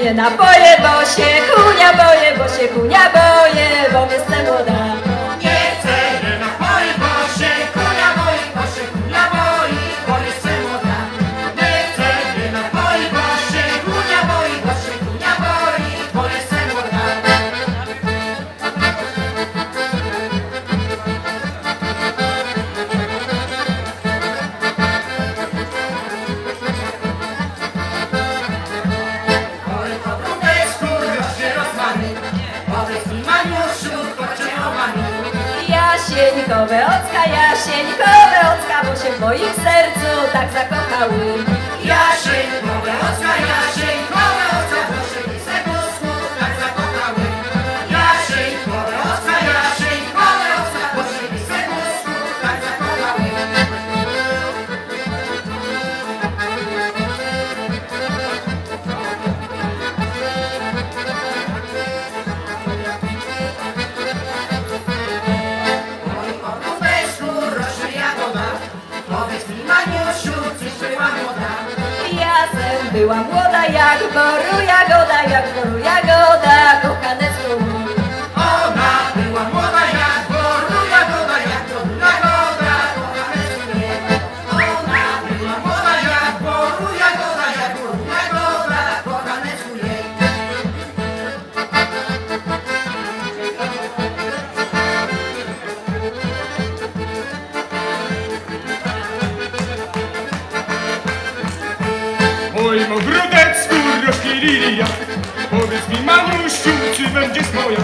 moje napoje, bo się kunia boję, bo się kunia boję, bo jestem młoda. jesienikowe ocka, jasienikowe ocka, bo się w moim sercu tak zakochały. Była młoda jak boru jagoda, jak boru jagoda swoim ogródeczku rozchylili ja. Powiedz mi mamusiu, czy będziesz moja?